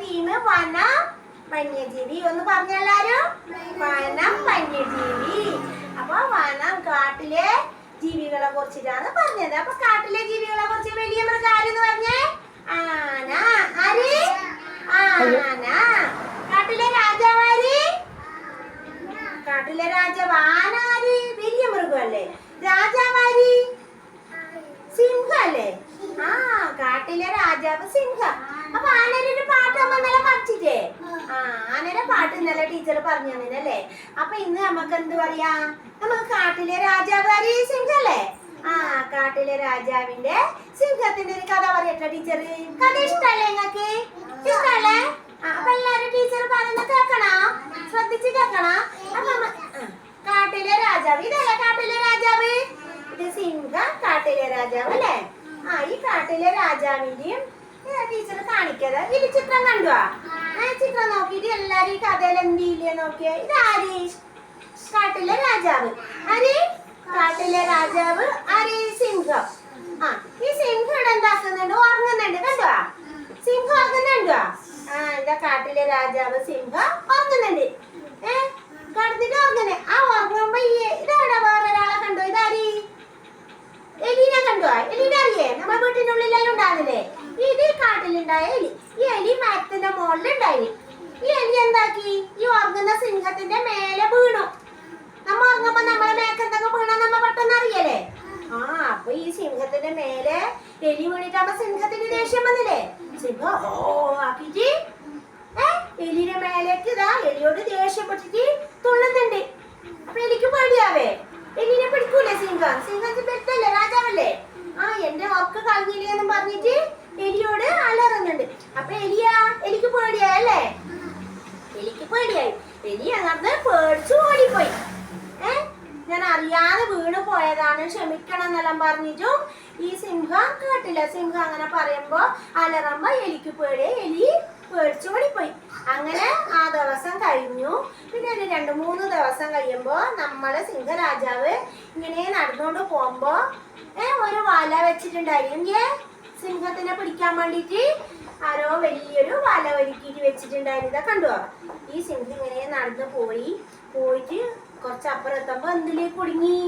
Theme വനം വന്യജീവി. ഒന്ന് പറഞ്ഞെല്ലാരും വനം വന്യജീവി. അപ്പൊ വനം കാട്ടിലെ ജീവികളെ കുറിച്ചിട്ടാണ് പറഞ്ഞത്. അപ്പൊ കാട്ടിലെ ജീവികളെ കുറിച്ച് വലിയ മൃഗാര് എന്ന് പറഞ്ഞേ? ആന. ആര്? ആന. കാട്ടിലെ രാജാവാര്? കാട്ടിലെ രാജാവ് ആന ആര്? വലിയ മൃഗമല്ലേ സിംഹല്ലേ ആ കാട്ടിലെ രാജാവ് സിംഹ. അപ്പൊ ആനരുടെ പാട്ട് അമ്മ ഇന്നലെ പഠിച്ചിട്ടേ ആ ആനയുടെ പാട്ട് ഇന്നലെ ടീച്ചർ പറഞ്ഞു തന്നല്ലേ അപ്പൊ ഇന്ന് നമുക്ക് എന്ത് പറയാ? നമുക്ക് കാട്ടിലെ രാജാവ് സിംഹ സിംഹല്ലേ ആ കാട്ടിലെ രാജാവിന്റെ സിംഹത്തിന്റെ ഒരു കഥ പറയട്ടെ ടീച്ചർ കഥ ഇഷ്ടല്ലേ നിങ്ങക്ക് ഇഷ്ടല്ലേ? അപ്പൊ എല്ലാരും ടീച്ചർ പറയുന്ന കേക്കണ ശ്രദ്ധിച്ച് കേക്കണ അപ്പൊ കാട്ടിലെ രാജാവ്. ഇതല്ലേ കാട്ടിലെ രാജാവ്? ഇത് സിംഹ കാട്ടിലെ രാജാവ് അല്ലേ? ആ ഈ കാട്ടിലെ രാജാവിന്റെയും ടീച്ചർ കാണിക്കത് ഇത് ചിത്രം കണ്ടുവാ? ആ ചിത്രം നോക്കിയിട്ട് എല്ലാരും ഈ കഥയിൽ എന്തില്ലേ നോക്കിയേ? ഇത് ആര് കാട്ടിലെ രാജാവ്. ആര്? കാട്ടിലെ രാജാവ് ആര്? സിംഹം. ആ ഈ സിംഹം ഇവിടെ എന്താക്കുന്നുണ്ട് ഉറങ്ങുന്നുണ്ട്. കണ്ടുവാ? സിംഹം ഉറങ്ങുന്നുണ്ടോ? ആ ഇതാ കാട്ടിലെ രാജാവ് സിംഹം ഉറങ്ങുന്നുണ്ട്. ഏ കടന്നിട്ട് ഉറങ്ങുന്നേ ആ ഉറങ്ങുമ്പോ ഈ ഇതാടാ വേറെ ഒരാളെ കണ്ടോ ഇതാരീ എലീനെ കണ്ടോ എലീനെ അറിയേ നമ്മുടെ വീട്ടിനുള്ളിലെല്ലാം ഉണ്ടാകുന്നില്ലേ ഇത് കാട്ടിലുണ്ടായ എലി ഈ എലി മരത്തിന്റെ മുകളിലുണ്ടായി ഈ എലി എന്താക്കി ഈ ഉറങ്ങുന്ന സിംഹത്തിന്റെ മേലെ വീണു നമ്മ ഉറങ്ങുമ്പോ നമ്മളെ മേക്കെന്തൊക്കെ വീണോ നമ്മ പെട്ടെന്ന് അറിയല്ലേ ആ അപ്പൊ ഈ സിംഹത്തിന്റെ മേലെ വീണിട്ടാകുമ്പോ സിംഹത്തിന് ദേഷ്യം വന്നില്ലേ? സിംഹം ഓ ആക്കിട്ട് എലിയുടെ മേലേക്ക് ഇതാ എലിയോട് ദേഷ്യപ്പെട്ടിട്ട് തുള്ളുന്നുണ്ട്. അപ്പൊ എനിക്ക് പേടിയാവേ? എലിനെ പിടിക്കൂലേ സിംഹം? സിംഹത്തിന് പെട്ടല്ലേ രാജാവല്ലേ? ആ എന്റെ ഉറക്ക കളഞ്ഞില്ലേ പറഞ്ഞിട്ട് എലിയോട് അലറുന്നുണ്ട്. അപ്പൊ എലിയാ എനിക്ക് പേടിയായല്ലേ എലിക്ക് പേടിയായി. എലി അങ്ങനത്തെ പേടിച്ചു ഓടിപ്പോയി ഏ ഞാൻ അറിയാതെ വീണ് പോയതാണ്. ക്ഷമിക്കണം എന്നെല്ലാം പറഞ്ഞിട്ടും ഈ സിംഹം കേട്ടില്ല. സിംഹം അങ്ങനെ പറയുമ്പോ അലറമ്പ എലിക്ക് പേടി എലി പേടിച്ചു ഓടിപ്പോയി. അങ്ങനെ ആ ദിവസം കഴിഞ്ഞു. പിന്നെ ഒരു രണ്ട് മൂന്ന് ദിവസം കഴിയുമ്പോ നമ്മളെ സിംഹരാജാവ് ഇങ്ങനെ നടന്നുകൊണ്ട് പോകുമ്പോ ഏ ഒരു വല വെച്ചിട്ടുണ്ടായിരുന്നെങ്കിൽ സിംഹത്തിനെ പിടിക്കാൻ വേണ്ടിയിട്ട് ആരോ വലിയൊരു വല ഒരുക്കിയിട്ട് വെച്ചിട്ടുണ്ടായിരുന്നു. കണ്ടോ? ഈ സിംഹം ഇങ്ങനെ നടന്നു പോയി. പോയിട്ട് കുറച്ച് അപ്പുറം എത്തുമ്പോ എന്തിലേക്ക് കുടുങ്ങി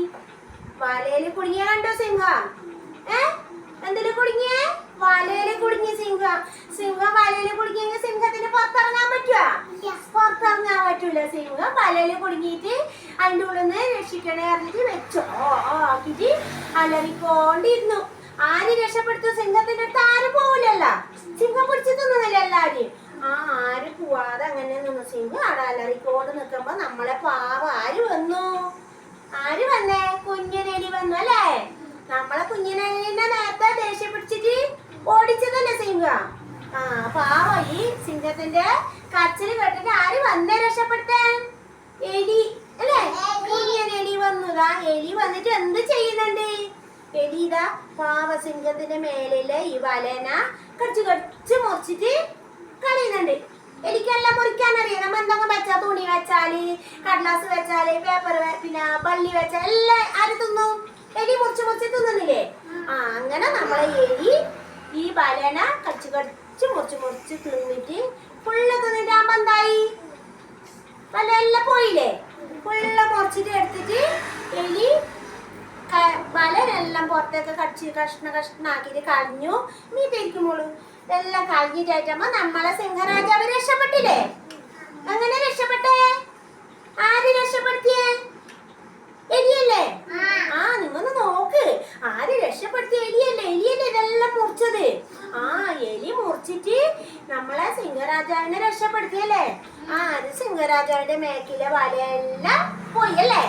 വലയിൽ കുടുങ്ങിയ കണ്ടോ സിംഹം? ഏ? എന്തിൽ കുടുങ്ങിയേ? വലയിൽ കുടുങ്ങി സിംഹം. സിംഹം വലയിൽ കുടുങ്ങിയെങ്കിൽ സിംഹത്തിന് പുറത്തിറങ്ങാൻ പറ്റുവാ? പുറത്തിറങ്ങാൻ പറ്റൂല. സിംഹം വലയിൽ കുടുങ്ങിയിട്ട് അതിന്റെ ഉള്ളിൽ നിന്ന് രക്ഷിക്കണേ അറിഞ്ഞിട്ട് വെച്ചോ. ആക്കിയിട്ട് അലറിക്കൊണ്ടിരുന്നു. ആര് രക്ഷപ്പെടുത്തു? സിംഹത്തിന്റെ അടുത്ത് ആരും പോവില്ലല്ല. സിംഹം പിടിച്ചു തിന്നുന്നില്ല എല്ലാരും ആ ആര് പോവാതെ അങ്ങനെ നിന്നു സിംഹം അവിടെ അലറിക്കോണ്ട് നിൽക്കുമ്പോ നമ്മളെ പാവ ആര് വന്നു ആര് വന്നേ കുഞ്ഞനെലി വന്നു അല്ലേ നമ്മളെ കുഞ്ഞിനെ നേരത്തെ ദേഷ്യം പിടിച്ചിട്ട് ഓടിച്ചതല്ലേ സിംഹ? ആ പാവ ഈ സിംഹത്തിന്റെ കച്ചിൽ കേട്ടിട്ട് ആര് വന്നേ രക്ഷപ്പെടുത്താൻ? എലി അല്ലേ? കുഞ്ഞനെലി വന്നതാ എലി വന്നിട്ട് എന്ത് ചെയ്യുന്നുണ്ട്? എലി ഇതാ പാവ സിംഹത്തിന്റെ മേലിൽ ഈ വലന കടിച്ചു കടിച്ച് മുറിച്ചിട്ട് കളയുന്നുണ്ട്. എനിക്കെല്ലാം മുറിക്കാൻ അറിയാം? നമ്മ എന്തെങ്കിലും വെച്ചാ തുണി വെച്ചാൽ കടലാസ് വെച്ചാൽ പേപ്പർ പിന്നെ പള്ളി വെച്ചാൽ എല്ലാം ആര് തിന്നു? എലി മുറിച്ച് മുറിച്ച് തിന്നില്ലേ ആ അങ്ങനെ നമ്മളെ എലി ഈ വലന കച്ചു കടിച്ച് മുറിച്ച് മുറിച്ച് തിന്നിട്ട് ഫുള്ള് തിന്നിട്ടാകുമ്പോ എന്തായി? വല എല്ലാം പോയില്ലേ? ഫുള്ള് മുറിച്ചിട്ട് എടുത്തിട്ട് എലി ബലനെല്ലാം പുറത്തേക്ക് കടിച്ച് കഷ്ണ കഷ്ണാക്കിയിട്ട് കളഞ്ഞു. മീറ്റിരിക്കുമ്പോളൂ ഇതെല്ലാം കളഞ്ഞിട്ടായിട്ടാകുമ്പോ നമ്മളെ സിംഹരാജാവ് രക്ഷപ്പെട്ടില്ലേ? അങ്ങനെ രക്ഷപ്പെട്ടേ? ആര് രക്ഷപ്പെടുത്തിയേ? എലിയല്ലേ? ആ. നിങ്ങൊന്ന് നോക്ക്. ആര് രക്ഷപ്പെടുത്തിയ എലിയല്ലേ? എലിയല്ലേ ഇതെല്ലാം മുറിച്ചത്? ആ എലി മുറിച്ചിട്ട് നമ്മളെ സിംഹരാജാവിനെ രക്ഷപ്പെടുത്തിയല്ലേ? ആ അത് സിംഹരാജാവിന്റെ മേക്കിലെ വലയെല്ലാം പോയി അല്ലേ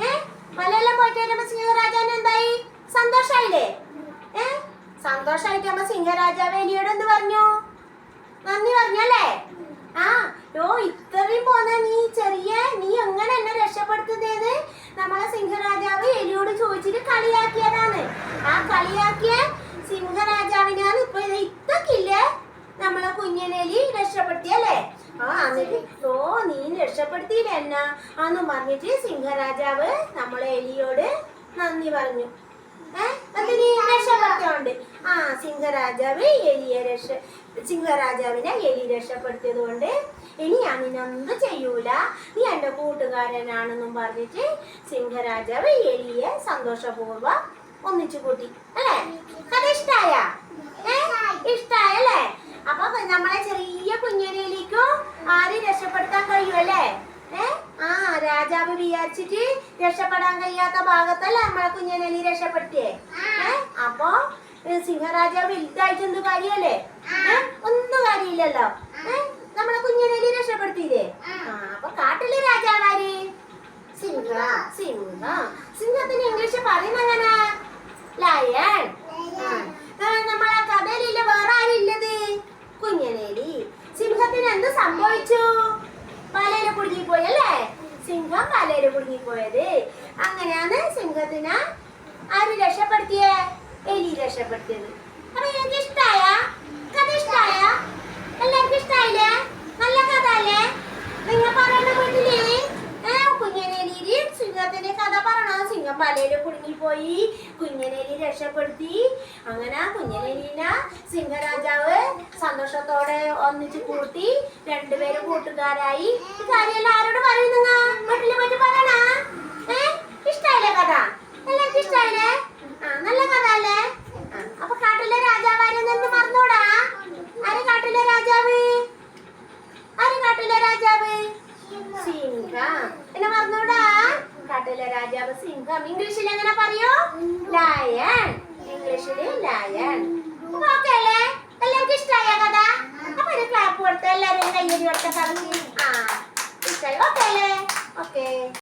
ഏ? വലയെല്ലാം പോയിട്ട് വരുമ്പോ സിംഹരാജാവിന് എന്തായി? സന്തോഷായില്ലേ? ഏ? സന്തോഷായിട്ട് നമ്മ സിംഹരാജാവ് എലിയോട് എന്ത് പറഞ്ഞു? നന്ദി പറഞ്ഞല്ലേ? ആ യോ ഇത്രയും പോന്ന നീ ചെറിയ നീ എങ്ങനെ എന്നെ രക്ഷപ്പെടുത്തുന്നത് നമ്മളെ സിംഹരാജാവ് എലിയോട് ചോദിച്ചിട്ട് കളിയാക്കിയതാണ്. ആ കളിയാക്കിയ സിംഹരാജാവിനാണ് ഇപ്പൊ ഇത്തക്കില്ലേ നമ്മളെ കുഞ്ഞനെലി രക്ഷപ്പെടുത്തിയല്ലേ? ആ എന്നിട്ട് ഓ നീ രക്ഷപ്പെടുത്തിയില്ല എന്നാ? അന്ന് പറഞ്ഞിട്ട് സിംഹരാജാവ് നമ്മളെ എലിയോട് നന്ദി പറഞ്ഞു. ഏഹ് നീ രക്ഷപ്പെടുത്തിയോണ്ട് ആ സിംഹരാജാവ് എലിയെ രക്ഷ സിംഹരാജാവിനെ എലി രക്ഷപ്പെടുത്തിയത് കൊണ്ട് ഇനി ഞാൻ ചെയ്യൂല. നീ എന്റെ കൂട്ടുകാരനാണെന്നും പറഞ്ഞിട്ട് സിംഹരാജാവ് എലിയെ സന്തോഷപൂർവം ഒന്നിച്ചു കൂട്ടി. അല്ലേ? കഥ ഇഷ്ടായ? ഇഷ്ടായല്ലേ? അപ്പൊ നമ്മളെ ചെറിയ കുഞ്ഞനയിലേക്കും ആരും രക്ഷപ്പെടുത്താൻ കഴിയുമല്ലേ ഏ? ആ രാജാവ് വിചാരിച്ചിട്ട് രക്ഷപ്പെടാൻ കഴിയാത്ത ഭാഗത്തല്ലേ നമ്മളെ കുഞ്ഞനലി രക്ഷപ്പെടുത്തിയേ? ഏ? അപ്പൊ സിംഹരാജാവ് വലുതായിട്ട് എന്ത് കാര്യല്ലേ? ഒന്നും കാര്യമില്ലല്ലോ. നമ്മളെ കുഞ്ഞിനെ രക്ഷപ്പെടുത്തിയില്ലേ? അപ്പൊ കാട്ടിലെ രാജാവാര്? സിംഹ. സിംഹ. സിംഹത്തിന് ഇംഗ്ലീഷ് പറയുന്ന ലയൺ നമ്മളെ കഥയിലില്ല വേറെ ആരില്ലത് കുഞ്ഞനേലി. സിംഹത്തിന് എന്ത് സംഭവിച്ചു? വലയിൽ കുടുങ്ങിപ്പോയി അല്ലേ? സിംഹം വലയിൽ കുടുങ്ങിപ്പോയത്. അങ്ങനെയാണ് സിംഹത്തിനെ ആര് രക്ഷപ്പെടുത്തിയേ? എലി രക്ഷപ്പെടുത്തിയത്. അപ്പൊ എനിക്ക് ഇഷ്ടായ? കഥ ഇഷ്ടായ? എല്ലാവർക്കും ഇഷ്ടായില്ലേ? നല്ല കഥ അല്ലേ? നിങ്ങൾ പറയണ വീട്ടിൽ ഏ, കുഞ്ഞനേലിയിൽ സിംഹത്തിന്റെ കഥ പറയണ. സിംഹം വലയിൽ കുടുങ്ങിപ്പോയി. കുഞ്ഞനേലി രക്ഷപ്പെടുത്തി. അങ്ങനെ കുഞ്ഞനേലിനെ സിംഹരാജാവ് സന്തോഷത്തോടെ ഒന്നിച്ച് കൂട്ടി രണ്ടുപേരും കൂട്ടുകാരായി. ഈ കാര്യമല്ല ആരോട് പറയുന്നു വീട്ടിലെ പറ്റി പറയണ? ഏ ഇഷ്ടായില്ലേ കഥ? എല്ലാവർക്കും ഇഷ്ടായില്ലേ? നല്ല കഥ അല്ലേ? അപ്പൊ കാട്ടിലെ രാജാവാരെന്നു മറന്നൂടാ? ആര് കാട്ടിലെ രാജാവ്? ആര് കാട്ടിലെ രാജാവ്? സിംഹം. എന്നെ മറന്നൂടാ? കാട്ടിലെ രാജാവ് സിംഹം. ഇംഗ്ലീഷിൽ എങ്ങനെ പറയൂ? ലയൺ ഇംഗ്ലീഷിൽ ലയൺ ഓക്കെ അല്ലേ? എല്ലാവർക്കും ഇഷ്ടമായ കഥ? അപ്പൊ ഒരു ക്ലാപ്പ് കൊടുത്ത് എല്ലാവരും കയ്യടി കൊടുത്ത പറഞ്ഞു ആ ഇഷ്ടമായി ഓക്കെ അല്ലേ? ഓക്കെ